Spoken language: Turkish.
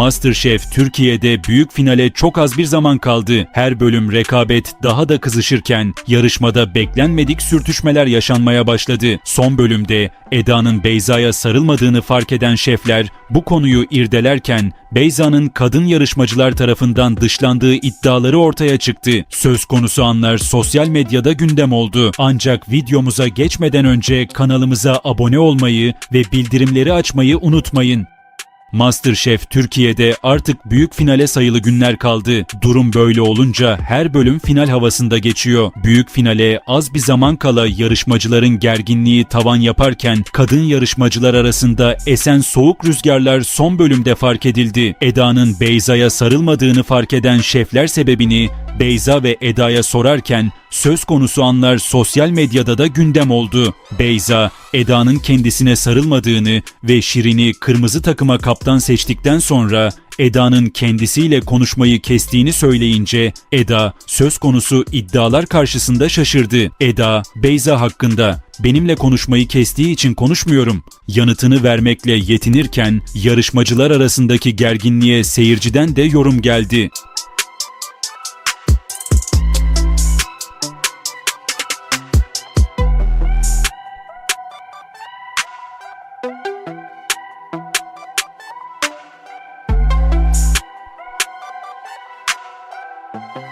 Masterchef Türkiye'de büyük finale çok az bir zaman kaldı. Her bölüm rekabet daha da kızışırken yarışmada beklenmedik sürtüşmeler yaşanmaya başladı. Son bölümde Eda'nın Beyza'ya sarılmadığını fark eden şefler bu konuyu irdelerken Beyza'nın kadın yarışmacılar tarafından dışlandığı iddiaları ortaya çıktı. Söz konusu anlar sosyal medyada gündem oldu. Ancak videomuza geçmeden önce kanalımıza abone olmayı ve bildirimleri açmayı unutmayın. Masterchef Türkiye'de artık büyük finale sayılı günler kaldı. Durum böyle olunca her bölüm final havasında geçiyor. Büyük finale az bir zaman kala yarışmacıların gerginliği tavan yaparken kadın yarışmacılar arasında esen soğuk rüzgarlar son bölümde fark edildi. Eda'nın Beyza'ya sarılmadığını fark eden şefler sebebini Beyza ve Eda'ya sorarken söz konusu anlar sosyal medyada da gündem oldu. Beyza, Eda'nın kendisine sarılmadığını ve Şirin'i kırmızı takıma kaptan seçtikten sonra Eda'nın kendisiyle konuşmayı kestiğini söyleyince Eda söz konusu iddialar karşısında şaşırdı. Eda, Beyza hakkında benimle konuşmayı kestiği için konuşmuyorum. Yanıtını vermekle yetinirken yarışmacılar arasındaki gerginliğe seyirciden de yorum geldi. you.